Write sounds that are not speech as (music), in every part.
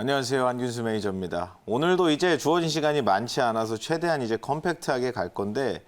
안녕하세요. 안균수 매니저입니다. 오늘도 이제 주어진 시간이 많지 않아서 최대한 이제 컴팩트하게 갈 건데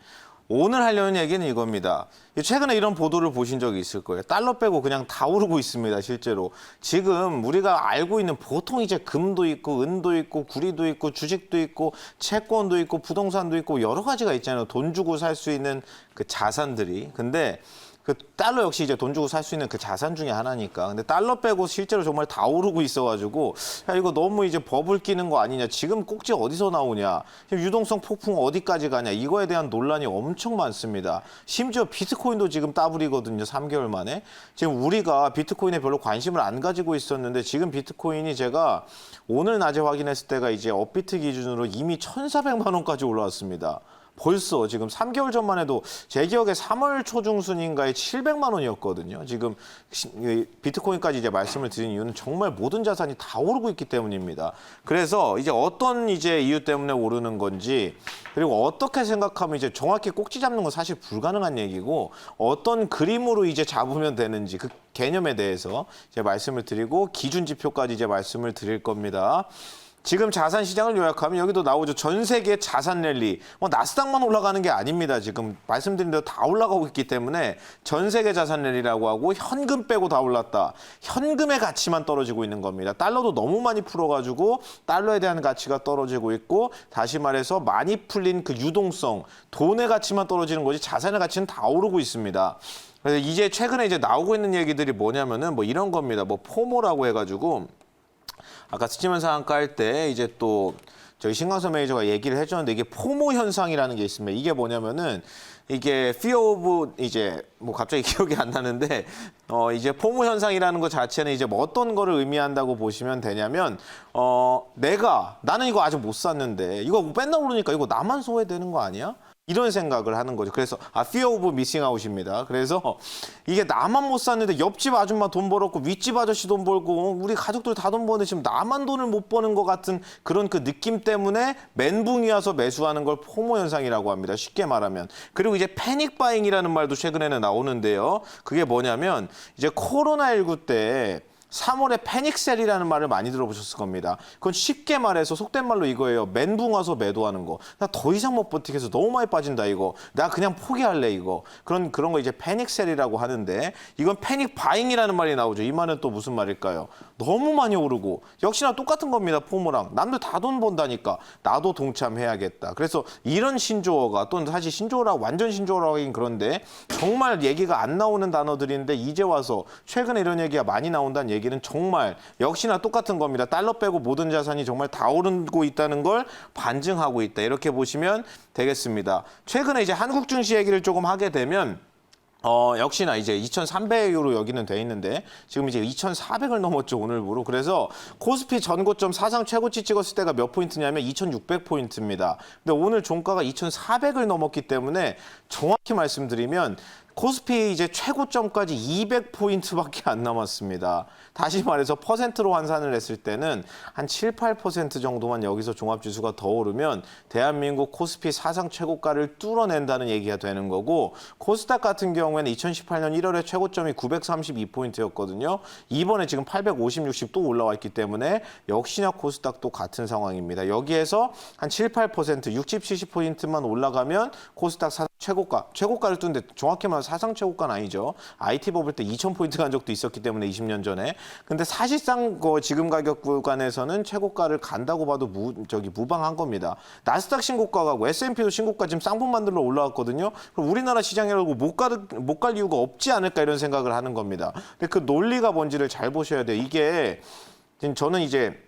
오늘 하려는 얘기는 이겁니다. 최근에 이런 보도를 보신 적이 있을 거예요. 달러 빼고 그냥 다 오르고 있습니다, 실제로. 지금 우리가 알고 있는 보통 이제 금도 있고 은도 있고 구리도 있고 주식도 있고 채권도 있고 부동산도 있고 여러 가지가 있잖아요. 돈 주고 살 수 있는 그 자산들이. 근데 그 달러 역시 이제 돈 주고 살 수 있는 그 자산 중에 하나니까. 근데 달러 빼고 실제로 정말 다 오르고 있어가지고 야 이거 너무 이제 버블 끼는 거 아니냐. 지금 꼭지 어디서 나오냐. 유동성 폭풍 어디까지 가냐. 이거에 대한 논란이 엄청 많습니다. 심지어 비트코인도 지금 따블이거든요. 3개월 만에. 지금 우리가 비트코인에 별로 관심을 안 가지고 있었는데 지금 비트코인이 제가 오늘 낮에 확인했을 때가 이제 업비트 기준으로 이미 1,400만 원까지 올라왔습니다. 벌써 지금 3개월 전만 해도 제 기억에 3월 초중순인가에 700만 원이었거든요. 지금 비트코인까지 이제 말씀을 드린 이유는 정말 모든 자산이 다 오르고 있기 때문입니다. 그래서 이제 어떤 이제 이유 때문에 오르는 건지 그리고 어떻게 생각하면 이제 정확히 꼭지 잡는 건 사실 불가능한 얘기고 어떤 그림으로 이제 잡으면 되는지 그 개념에 대해서 이제 말씀을 드리고 기준 지표까지 이제 말씀을 드릴 겁니다. 지금 자산 시장을 요약하면 여기도 나오죠. 전 세계 자산 랠리. 뭐 나스닥만 올라가는 게 아닙니다. 지금 말씀드린 대로 다 올라가고 있기 때문에 전 세계 자산 랠리라고 하고 현금 빼고 다 올랐다. 현금의 가치만 떨어지고 있는 겁니다. 달러도 너무 많이 풀어가지고 달러에 대한 가치가 떨어지고 있고 다시 말해서 많이 풀린 그 유동성, 돈의 가치만 떨어지는 거지 자산의 가치는 다 오르고 있습니다. 그래서 이제 최근에 이제 나오고 있는 얘기들이 뭐냐면은 뭐 이런 겁니다. 뭐 포모라고 해가지고 아까 스치면 상한가 할 때 이제 또 저희 신광선 매니저가 얘기를 해줬는데 이게 포모 현상이라는 게 있습니다. 이게 뭐냐면은 이게 fear of 이제 뭐 갑자기 (laughs) 기억이 안 나는데 어 이제 포모 현상이라는 것 자체는 이제 뭐 어떤 거를 의미한다고 보시면 되냐면 어 내가 나는 이거 아직 못 샀는데 이거 맨날 오르니까 이거 나만 소외되는 거 아니야? 이런 생각을 하는 거죠. 그래서 아 fear of missing out입니다. 그래서 이게 나만 못 샀는데 옆집 아줌마 돈 벌었고 윗집 아저씨 돈 벌고 우리 가족들 다 돈 버는데 지금 나만 돈을 못 버는 것 같은 그런 그 느낌 때문에 멘붕이 와서 매수하는 걸 포모 현상이라고 합니다. 쉽게 말하면. 그리고 이제 패닉 바잉이라는 말도 최근에는 나오는데요. 그게 뭐냐면 이제 코로나 19 때 3월에 패닉셀이라는 말을 많이 들어보셨을 겁니다. 그건 쉽게 말해서 속된 말로 이거예요. 멘붕 와서 매도하는 거. 나 더 이상 못 버티겠어. 너무 많이 빠진다 이거. 나 그냥 포기할래 이거. 그런 그런 거 이제 패닉셀이라고 하는데 이건 패닉 바잉이라는 말이 나오죠. 이 말은 또 무슨 말일까요? 너무 많이 오르고 역시나 똑같은 겁니다. 포모랑 남들 다 돈 번다니까 나도 동참해야겠다. 그래서 이런 신조어가 또는 사실 신조어라 완전 신조어라고 하긴 그런데 정말 얘기가 안 나오는 단어들인데 이제 와서 최근에 이런 얘기가 많이 나온다는 얘기 는 정말 역시나 똑같은 겁니다. 달러 빼고 모든 자산이 정말 다 오르고 있다는 걸 반증하고 있다. 이렇게 보시면 되겠습니다. 최근에 이제 한국 증시 얘기를 조금 하게 되면 어, 역시나 이제 2,300으로 여기는 돼 있는데 지금 이제 2,400을 넘었죠, 오늘부로. 그래서 코스피 전고점 사상 최고치 찍었을 때가 몇 포인트냐면 2,600포인트입니다. 근데 오늘 종가가 2,400을 넘었기 때문에 정확히 말씀드리면 코스피 이제 최고점까지 200포인트밖에 안 남았습니다. 다시 말해서 퍼센트로 환산을 했을 때는 한 7, 8% 정도만 여기서 종합지수가 더 오르면 대한민국 코스피 사상 최고가를 뚫어낸다는 얘기가 되는 거고 코스닥 같은 경우에는 2018년 1월에 최고점이 932포인트였거든요. 이번에 지금 850, 60 또 올라와 있기 때문에 역시나 코스닥도 같은 상황입니다. 여기에서 한 7, 8% 60, 70포인트만 올라가면 코스닥 사상 최고가, 최고가를 뚫는데 정확히 말하면 사상 최고가는 아니죠. IT 버블 때 2,000포인트 간 적도 있었기 때문에 20년 전에. 근데 사실상 그 지금 가격 구간에서는 최고가를 간다고 봐도 무, 저기 무방한 겁니다. 나스닥 신고가 가고 S&P도 신고가 지금 쌍봉 만들러 올라왔거든요. 그럼 우리나라 시장이라고 못갈 갈 이유가 없지 않을까 이런 생각을 하는 겁니다. 근데 그 논리가 뭔지를 잘 보셔야 돼요. 이게 저는 이제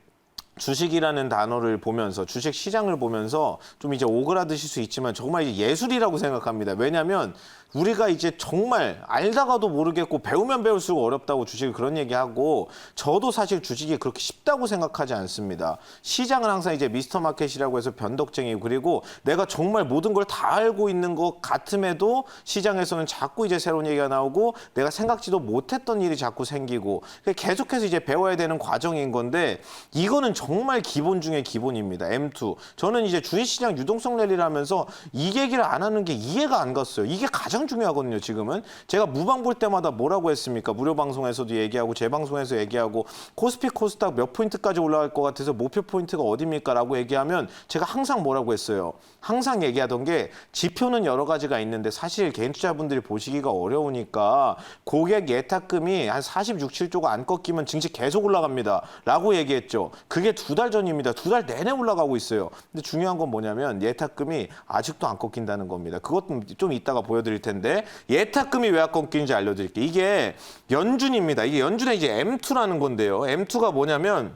주식이라는 단어를 보면서 주식 시장을 보면서 좀 이제 오그라드실 수 있지만 정말 예술이라고 생각합니다. 왜냐하면 우리가 이제 정말 알다가도 모르겠고 배우면 배울수록 어렵다고 주식을 그런 얘기하고 저도 사실 주식이 그렇게 쉽다고 생각하지 않습니다. 시장은 항상 이제 미스터 마켓이라고 해서 변덕쟁이고 그리고 내가 정말 모든 걸 다 알고 있는 것 같음에도 시장에서는 자꾸 이제 새로운 얘기가 나오고 내가 생각지도 못했던 일이 자꾸 생기고 계속해서 이제 배워야 되는 과정인 건데 이거는 정말 기본 중에 기본입니다. M2. 저는 이제 주식시장 유동성 랠리를 하면서 이 얘기를 안 하는 게 이해가 안 갔어요. 이게 가장 중요하거든요, 지금은. 제가 무방 볼 때마다 뭐라고 했습니까? 무료 방송에서도 얘기하고 제 방송에서 얘기하고 코스피 코스닥 몇 포인트까지 올라갈 것 같아서 목표 포인트가 어딥니까? 라고 얘기하면 제가 항상 뭐라고 했어요. 항상 얘기하던 게 지표는 여러 가지가 있는데 사실 개인 투자분들이 보시기가 어려우니까 고객 예탁금이 한 46, 7조가 안 꺾이면 증시 계속 올라갑니다. 라고 얘기했죠. 그게 두 달 전입니다. 두 달 내내 올라가고 있어요. 근데 중요한 건 뭐냐면 예탁금이 아직도 안 꺾인다는 겁니다. 그것도 좀 이따가 보여드릴 텐데 예탁금이 왜안 꺾이는지 알려드릴게요. 이게 연준입니다. 이게 연준의 이제 M2라는 건데요. M2가 뭐냐면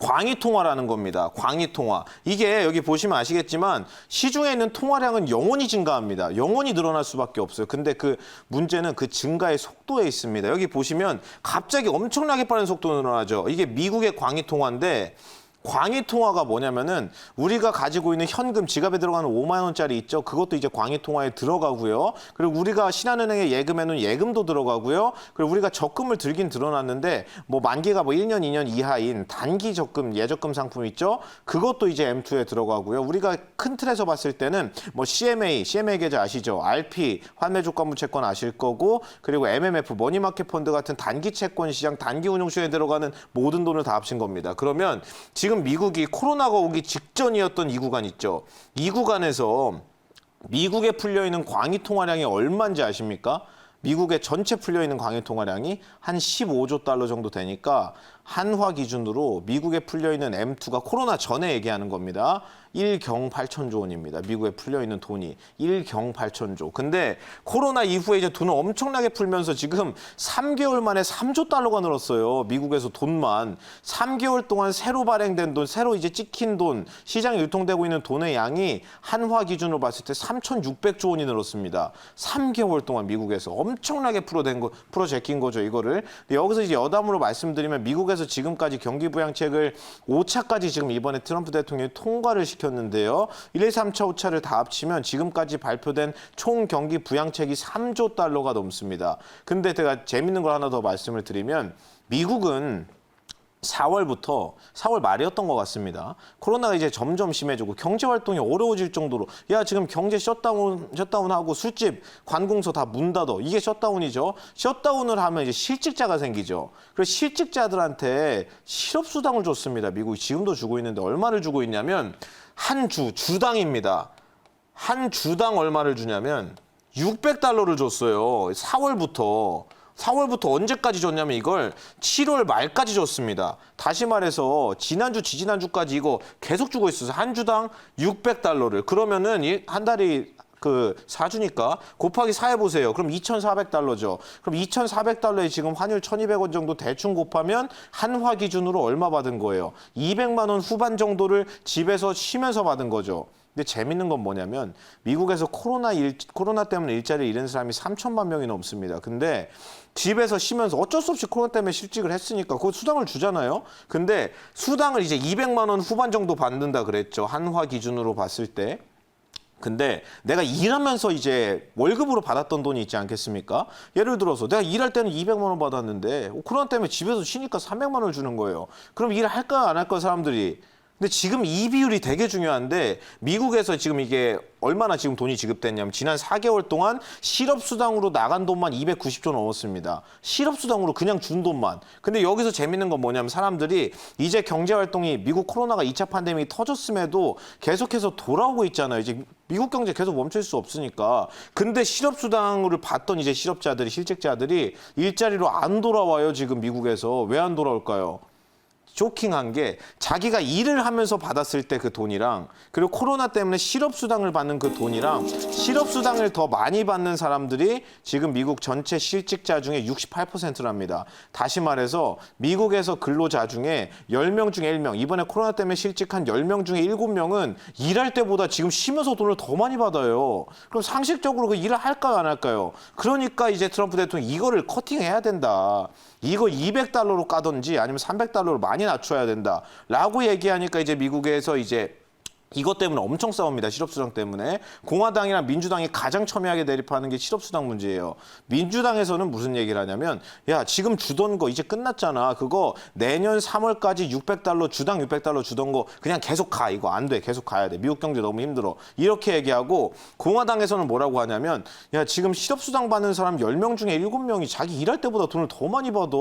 광의 통화라는 겁니다. 광의 통화. 이게 여기 보시면 아시겠지만 시중에 있는 통화량은 영원히 증가합니다. 영원히 늘어날 수밖에 없어요. 근데 그 문제는 그 증가의 속도에 있습니다. 여기 보시면 갑자기 엄청나게 빠른 속도로 늘어나죠. 이게 미국의 광의 통화인데 광의 통화가 뭐냐면은 우리가 가지고 있는 현금 지갑에 들어가는 5만 원짜리 있죠. 그것도 이제 광의 통화에 들어가고요. 그리고 우리가 신한은행에 예금해 놓은 예금도 들어가고요. 그리고 우리가 적금을 들긴 들어놨는데 뭐 만기가 뭐 1년, 2년 이하인 단기 적금, 예적금 상품 있죠. 그것도 이제 M2에 들어가고요. 우리가 큰 틀에서 봤을 때는 뭐 CMA, CMA 계좌 아시죠? RP, 환매 조건부 채권 아실 거고 그리고 MMF, 머니마켓 펀드 같은 단기 채권 시장, 단기 운용시에 들어가는 모든 돈을 다 합친 겁니다. 그러면 지금 미국이 코로나가 오기 직전이었던 이 구간 있죠. 이 구간에서 미국에 풀려 있는 광의 통화량이 얼마인지 아십니까? 미국의 전체 풀려 있는 광의 통화량이 한 15조 달러 정도 되니까 한화 기준으로 미국에 풀려 있는 M2가 코로나 전에 얘기하는 겁니다. 1경 8천조 원입니다. 미국에 풀려 있는 돈이 1경 8천조. 근데 코로나 이후에 이제 돈을 엄청나게 풀면서 지금 3개월 만에 3조 달러가 늘었어요. 미국에서 돈만 3개월 동안 새로 발행된 돈, 새로 이제 찍힌 돈, 시장에 유통되고 있는 돈의 양이 한화 기준으로 봤을 때 3,600조 원이 늘었습니다. 3개월 동안 미국에서 엄청나게 풀어된 거, 풀어 제낀 거죠, 이거를. 여기서 이제 여담으로 말씀드리면 미국에서 지금까지 경기 부양책을 5차까지 지금 이번에 트럼프 대통령이 통과를 시켰 는데요. 1, 2, 3차, 5차를 다 합치면 지금까지 발표된 총 경기 부양책이 3조 달러가 넘습니다. 근데 제가 재밌는 걸 하나 더 말씀을 드리면 미국은 4월부터 4월 말이었던 것 같습니다. 코로나가 이제 점점 심해지고 경제 활동이 어려워질 정도로 야 지금 경제 셧다운 셧다운하고 술집, 관공서 다 문 닫아 이게 셧다운이죠. 셧다운을 하면 이제 실직자가 생기죠. 그래서 실직자들한테 실업 수당을 줬습니다. 미국이 지금도 주고 있는데 얼마를 주고 있냐면 한 주 주당입니다. 한 주당 얼마를 주냐면 600달러를 줬어요. 4월부터. 4월부터 언제까지 줬냐면 이걸 7월 말까지 줬습니다. 다시 말해서 지난주, 지지난주까지 이거 계속 주고 있어서 한 주당 600달러를. 그러면은 이한 달이 그 4주니까 곱하기 4 해보세요. 그럼 2,400달러죠. 그럼 2,400달러에 지금 환율 1,200원 정도 대충 곱하면 한화 기준으로 얼마 받은 거예요? 200만 원 후반 정도를 집에서 쉬면서 받은 거죠. 근데 재밌는 건 뭐냐면 미국에서 코로나 일, 코로나 때문에 일자리를 잃은 사람이 3천만 명이 넘습니다. 근데 집에서 쉬면서 어쩔 수 없이 코로나 때문에 실직을 했으니까 그 수당을 주잖아요. 근데 수당을 이제 200만 원 후반 정도 받는다 그랬죠. 한화 기준으로 봤을 때. 근데 내가 일하면서 이제 월급으로 받았던 돈이 있지 않겠습니까? 예를 들어서 내가 일할 때는 200만 원 받았는데 코로나 때문에 집에서 쉬니까 300만 원을 주는 거예요. 그럼 일을 할까 안 할까 사람들이 근데 지금 이 비율이 되게 중요한데 미국에서 지금 이게 얼마나 지금 돈이 지급됐냐면 지난 4개월 동안 실업수당으로 나간 돈만 290조 넘었습니다. 실업수당으로 그냥 준 돈만. 근데 여기서 재밌는 건 뭐냐면 사람들이 이제 경제활동이 미국 코로나가 2차 팬데믹이 터졌음에도 계속해서 돌아오고 있잖아요. 이제 미국 경제 계속 멈출 수 없으니까. 근데 실업수당을 받던 이제 실업자들이, 실직자들이 일자리로 안 돌아와요. 지금 미국에서. 왜 안 돌아올까요? 쇼킹한 게 자기가 일을 하면서 받았을 때 그 돈이랑 그리고 코로나 때문에 실업수당을 받는 그 돈이랑 실업수당을 더 많이 받는 사람들이 지금 미국 전체 실직자 중에 68%랍니다. 다시 말해서 미국에서 근로자 중에 10명 중에 1명, 이번에 코로나 때문에 실직한 10명 중에 7명은 일할 때보다 지금 쉬면서 돈을 더 많이 받아요. 그럼 상식적으로 그 일을 할까요, 안 할까요? 그러니까 이제 트럼프 대통령이 이거를 커팅해야 된다. 이거 200달러로 까든지 아니면 300달러로 많이 낮춰야 된다. 라고 얘기하니까 이제 미국에서 이제 이것 때문에 엄청 싸웁니다. 실업수당 때문에. 공화당이랑 민주당이 가장 첨예하게 대립하는 게 실업수당 문제예요. 민주당에서는 무슨 얘기를 하냐면 야 지금 주던 거 이제 끝났잖아. 그거 내년 3월까지 600달러 주당 600달러 주던 거 그냥 계속 가. 이거 안 돼. 계속 가야 돼. 미국 경제 너무 힘들어. 이렇게 얘기하고 공화당에서는 뭐라고 하냐면 야 지금 실업수당 받는 사람 10명 중에 7명이 자기 일할 때보다 돈을 더 많이 받아.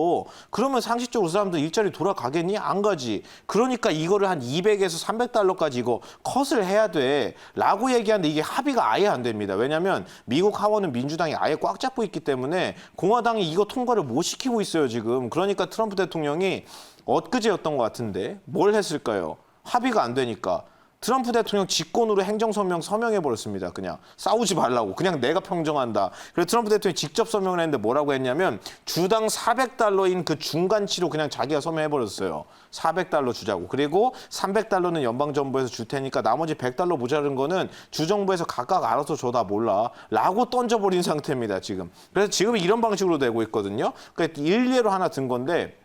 그러면 상식적으로 그 사람들 일자리 돌아가겠니? 안 가지. 그러니까 이거를 한 200에서 300달러까지 이거 컷을 해야 돼. 라고 얘기하는데 이게 합의가 아예 안 됩니다. 왜냐하면 미국 하원은 민주당이 아예 꽉 잡고 있기 때문에 공화당이 이거 통과를 못 시키고 있어요, 지금. 그러니까 트럼프 대통령이 엊그제였던 것 같은데 뭘 했을까요? 합의가 안 되니까. 트럼프 대통령 직권으로 행정서명 서명해 버렸습니다. 그냥 싸우지 말라고. 그냥 내가 평정한다. 그래서 트럼프 대통령이 직접 서명을 했는데 뭐라고 했냐면 주당 400달러인 그 중간치로 그냥 자기가 서명해 버렸어요. 400달러 주자고. 그리고 300달러는 연방 정부에서 줄 테니까 나머지 100달러 모자른 거는 주정부에서 각각 알아서 줘다 몰라. 라고 던져버린 상태입니다. 지금. 그래서 지금 이런 방식으로 되고 있거든요. 그러니까 일례로 하나 든 건데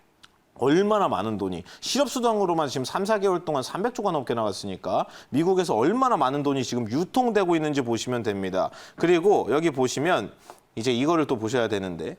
얼마나 많은 돈이 실업수당으로만 지금 3, 4개월 동안 300조가 넘게 나왔으니까 미국에서 얼마나 많은 돈이 지금 유통되고 있는지 보시면 됩니다. 그리고 여기 보시면 이제 이거를 또 보셔야 되는데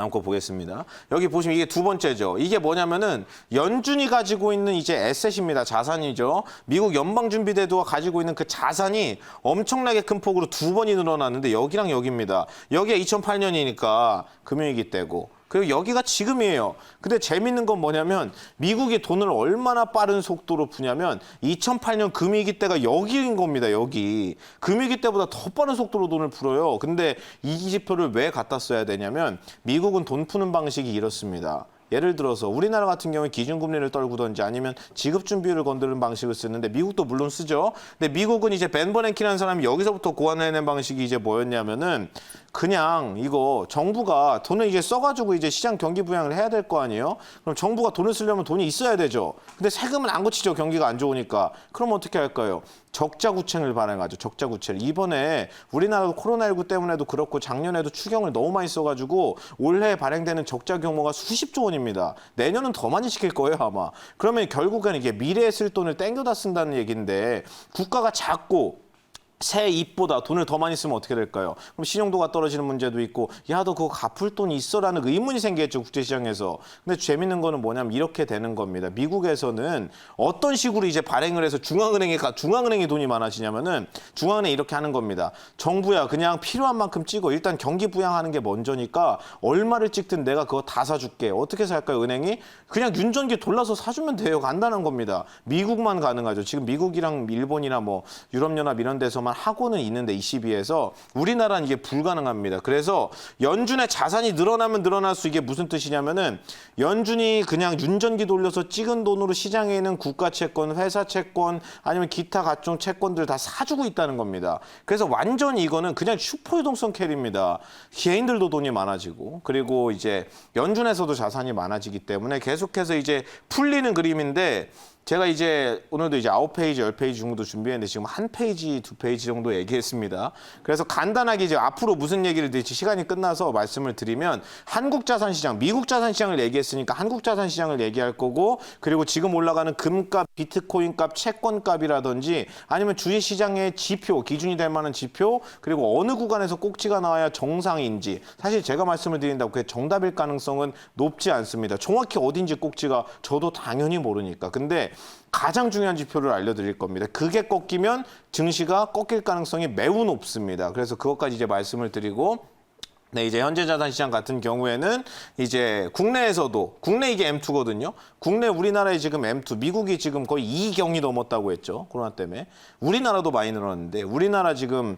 다음 거 보겠습니다. 여기 보시면 이게 두 번째죠. 이게 뭐냐면은 연준이 가지고 있는 이제 에셋입니다. 자산이죠. 미국 연방준비제도가 가지고 있는 그 자산이 엄청나게 큰 폭으로 두 번이 늘어났는데 여기랑 여기입니다. 여기가 2008년이니까 금융위기 때고 그리고 여기가 지금이에요. 근데 재밌는 건 뭐냐면 미국이 돈을 얼마나 빠른 속도로 푸냐면 2008년 금위기 때가 여기인 겁니다. 여기. 금위기 때보다 더 빠른 속도로 돈을 풀어요. 근데 이 지표를 왜 갖다 써야 되냐면 미국은 돈 푸는 방식이 이렇습니다. 예를 들어서 우리나라 같은 경우에 기준금리를 떨구든지 아니면 지급준비율을 건드는 방식을 쓰는데 미국도 물론 쓰죠. 근데 미국은 이제 벤 버냉키라는 사람이 여기서부터 고안해낸 방식이 이제 뭐였냐면은 그냥 이거 정부가 돈을 이제 써가지고 이제 시장 경기 부양을 해야 될 거 아니에요? 그럼 정부가 돈을 쓰려면 돈이 있어야 되죠. 근데 세금은 안 고치죠. 경기가 안 좋으니까. 그럼 어떻게 할까요? 적자 구체를 발행하죠. 적자 구체를. 이번에 우리나라도 코로나19 때문에도 그렇고 작년에도 추경을 너무 많이 써가지고 올해 발행되는 적자 규모가 수십조 원입니다. 내년은 더 많이 시킬 거예요 아마. 그러면 결국엔 이게 미래에 쓸 돈을 땡겨다 쓴다는 얘기인데 국가가 작고 새 입보다 돈을 더 많이 쓰면 어떻게 될까요? 그럼 신용도가 떨어지는 문제도 있고 야 너 그거 갚을 돈이 있어라는 의문이 생기겠죠 국제시장에서. 근데 재밌는 거는 뭐냐면 이렇게 되는 겁니다. 미국에서는 어떤 식으로 이제 발행을 해서 중앙은행에 가 중앙은행이 돈이 많아지냐면은 중앙은행이 이렇게 하는 겁니다. 정부야 그냥 필요한 만큼 찍어. 일단 경기 부양하는 게 먼저니까 얼마를 찍든 내가 그거 다 사줄게. 어떻게 살까요 은행이? 그냥 윤전기 돌려서 사주면 돼요. 간단한 겁니다. 미국만 가능하죠. 지금 미국이랑 일본이나 뭐 유럽연합 이런 데서만 하고는 있는데 22에서 우리나라는 이게 불가능합니다. 그래서 연준의 자산이 늘어나면 늘어날수 이게 무슨 뜻이냐면은 연준이 그냥 윤전기 돌려서 찍은 돈으로 시장에 있는 국가 채권, 회사 채권 아니면 기타 각종 채권들 다 사주고 있다는 겁니다. 그래서 완전히 이거는 그냥 슈퍼 유동성 캐리입니다. 개인들도 돈이 많아지고 그리고 이제 연준에서도 자산이 많아지기 때문에 계속해서 이제 풀리는 그림인데 제가 이제 오늘도 이제 아홉 페이지, 열 페이지 정도 준비했는데 지금 한 페이지, 두 페이지 정도 얘기했습니다. 그래서 간단하게 이제 앞으로 무슨 얘기를 드릴지 시간이 끝나서 말씀을 드리면 한국 자산 시장, 미국 자산 시장을 얘기했으니까 한국 자산 시장을 얘기할 거고 그리고 지금 올라가는 금값, 비트코인 값, 채권 값이라든지 아니면 주식 시장의 지표, 기준이 될 만한 지표 그리고 어느 구간에서 꼭지가 나와야 정상인지 사실 제가 말씀을 드린다고 그게 정답일 가능성은 높지 않습니다. 정확히 어딘지 꼭지가 저도 당연히 모르니까. 근데 가장 중요한 지표를 알려드릴 겁니다. 그게 꺾이면 증시가 꺾일 가능성이 매우 높습니다. 그래서 그것까지 이제 말씀을 드리고 네, 이제 현재 자산 시장 같은 경우에는 이제 국내에서도 국내 이게 M2거든요. 국내 우리나라에 지금 M2, 미국이 지금 거의 2경이 넘었다고 했죠. 코로나 때문에. 우리나라도 많이 늘었는데 우리나라 지금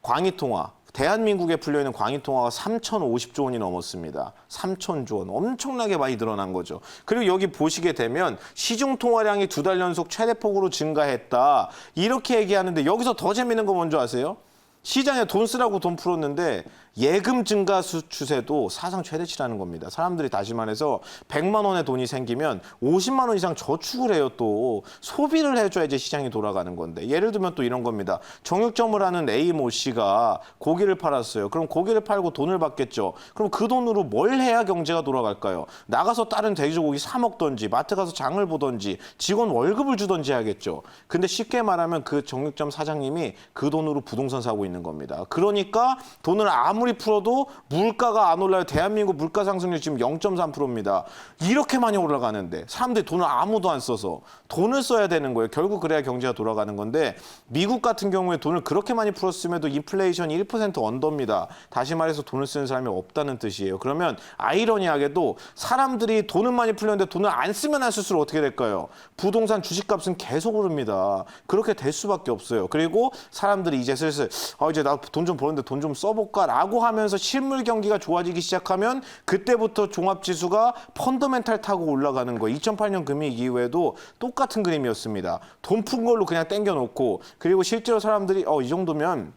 광의 통화 대한민국에 풀려있는 광의 통화가 3,050조 원이 넘었습니다. 3,000조 원. 엄청나게 많이 늘어난 거죠. 그리고 여기 보시게 되면 시중 통화량이 두 달 연속 최대폭으로 증가했다. 이렇게 얘기하는데 여기서 더 재밌는 거 뭔지 아세요? 시장에 돈 쓰라고 돈 풀었는데 예금 증가 수 추세도 사상 최대치라는 겁니다. 사람들이 다시 말해서 100만 원의 돈이 생기면 50만 원 이상 저축을 해요 또 소비를 해줘야지 시장이 돌아가는 건데 예를 들면 또 이런 겁니다. 정육점을 하는 A 모 씨가 고기를 팔았어요. 그럼 고기를 팔고 돈을 받겠죠. 그럼 그 돈으로 뭘 해야 경제가 돌아갈까요? 나가서 다른 돼지고기 사 먹던지 마트 가서 장을 보던지 직원 월급을 주던지 해야겠죠. 근데 쉽게 말하면 그 정육점 사장님이 그 돈으로 부동산 사고 있는 겁니다. 그러니까 돈을 아무 리 풀어도 물가가 안 올라요. 대한민국 물가 상승률 지금 0.3%입니다. 이렇게 많이 올라가는데 사람들이 돈을 아무도 안 써서 돈을 써야 되는 거예요. 결국 그래야 경제가 돌아가는 건데 미국 같은 경우에 돈을 그렇게 많이 풀었음에도 인플레이션이 1% 언더입니다. 다시 말해서 돈을 쓰는 사람이 없다는 뜻이에요. 그러면 아이러니하게도 사람들이 돈을 많이 풀렸는데 돈을 안 쓰면 안 쓸수록 어떻게 될까요? 부동산 주식값은 계속 오릅니다. 그렇게 될 수밖에 없어요. 그리고 사람들이 이제 슬슬 아 이제 나 돈 좀 버는데 돈 좀 써볼까라고 하면서 실물 경기가 좋아지기 시작하면 그때부터 종합지수가 펀더멘탈 타고 올라가는 거예요. 2008년 금융위기 이후에도 똑같은 그림이었습니다. 돈 푼 걸로 그냥 땡겨놓고 그리고 실제로 사람들이 어 이 정도면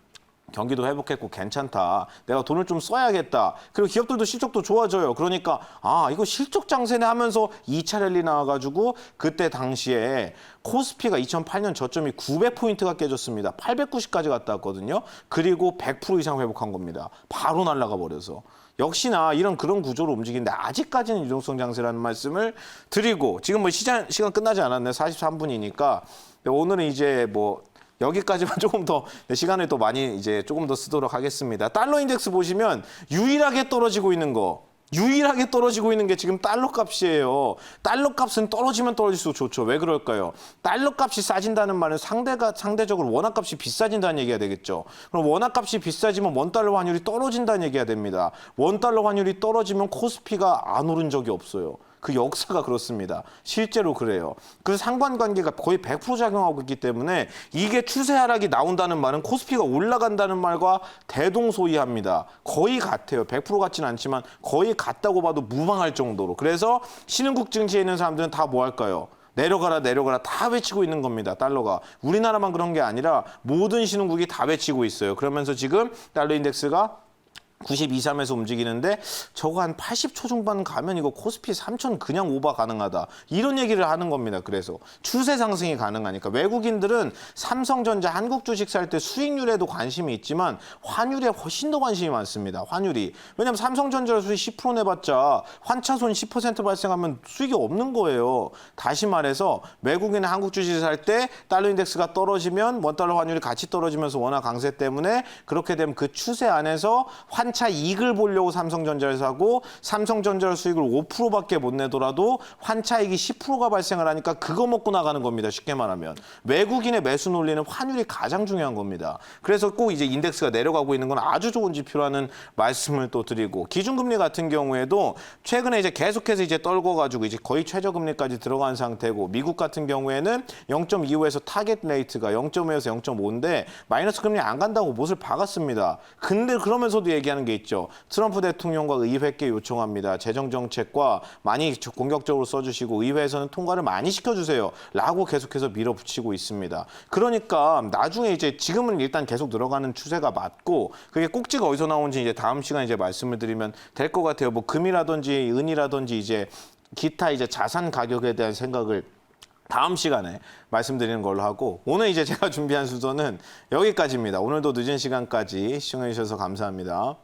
경기도 회복했고 괜찮다. 내가 돈을 좀 써야겠다. 그리고 기업들도 실적도 좋아져요. 그러니까 아 이거 실적 장세네 하면서 2차 랠리 나와가지고 그때 당시에 코스피가 2008년 저점이 900포인트가 깨졌습니다. 890까지 갔다 왔거든요. 그리고 100% 이상 회복한 겁니다. 바로 날아가 버려서. 역시나 이런 그런 구조로 움직이는데 아직까지는 유동성 장세라는 말씀을 드리고 지금 뭐 시간 시간 끝나지 않았네요. 43분이니까 오늘은 이제 뭐 여기까지만 (laughs) 조금 더 시간을 또 많이 이제 조금 더 쓰도록 하겠습니다. 달러 인덱스 보시면 유일하게 떨어지고 있는 거. 유일하게 떨어지고 있는 게 지금 달러 값이에요. 달러 값은 떨어지면 떨어질수록 좋죠. 왜 그럴까요? 달러 값이 싸진다는 말은 상대가 상대적으로 원화 값이 비싸진다는 얘기가 되겠죠. 그럼 원화 값이 비싸지면 원 달러 환율이 떨어진다는 얘기가 됩니다. 원 달러 환율이 떨어지면 코스피가 안 오른 적이 없어요. 그 역사가 그렇습니다. 실제로 그래요. 그 상관관계가 거의 100% 작용하고 있기 때문에 이게 추세 하락이 나온다는 말은 코스피가 올라간다는 말과 대동소이합니다. 거의 같아요. 100% 같지는 않지만 거의 같다고 봐도 무방할 정도로. 그래서 신흥국 증시에 있는 사람들은 다 뭐 할까요? 내려가라 내려가라 다 외치고 있는 겁니다. 달러가 우리나라만 그런 게 아니라 모든 신흥국이 다 외치고 있어요. 그러면서 지금 달러 인덱스가 92, 3에서 움직이는데 저거 한 80초 중반 가면 이거 코스피 3천 그냥 오바 가능하다. 이런 얘기를 하는 겁니다. 그래서 추세 상승이 가능하니까 외국인들은 삼성전자 한국 주식 살 때 수익률에도 관심이 있지만 환율에 훨씬 더 관심이 많습니다. 환율이. 왜냐면 삼성전자 수익 10% 내봤자 환차손 10% 발생하면 수익이 없는 거예요. 다시 말해서 외국인은 한국 주식을 살때 달러 인덱스가 떨어지면 원달러 환율이 같이 떨어지면서 원화 강세 때문에 그렇게 되면 그 추세 안에서 환 환차 이익을 보려고 삼성전자를 사고 삼성전자 수익을 5%밖에 못 내더라도 환차익이 10%가 발생을 하니까 그거 먹고 나가는 겁니다. 쉽게 말하면 외국인의 매수 논리는 환율이 가장 중요한 겁니다. 그래서 꼭 이제 인덱스가 내려가고 있는 건 아주 좋은 지표라는 말씀을 또 드리고 기준금리 같은 경우에도 최근에 이제 계속해서 이제 떨궈가지고 이제 거의 최저금리까지 들어간 상태고 미국 같은 경우에는 0.25에서 타겟 레이트가 0.5에서 0.5인데 마이너스 금리 안 간다고 못을 박았습니다. 근데 그러면서도 얘기하는 게 있죠. 트럼프 대통령과 의회께 요청합니다. 재정 정책과 많이 공격적으로 써주시고 의회에서는 통과를 많이 시켜주세요. 라고 계속해서 밀어붙이고 있습니다. 그러니까 나중에 이제 지금은 일단 계속 늘어가는 추세가 맞고 그게 꼭지가 어디서 나온지 이제 다음 시간 이제 말씀을 드리면 될 것 같아요. 뭐 금이라든지 은이라든지 이제 기타 이제 자산 가격에 대한 생각을 다음 시간에 말씀드리는 걸로 하고 오늘 이제 제가 (laughs) 준비한 순서는 여기까지입니다. 오늘도 늦은 시간까지 시청해 주셔서 감사합니다.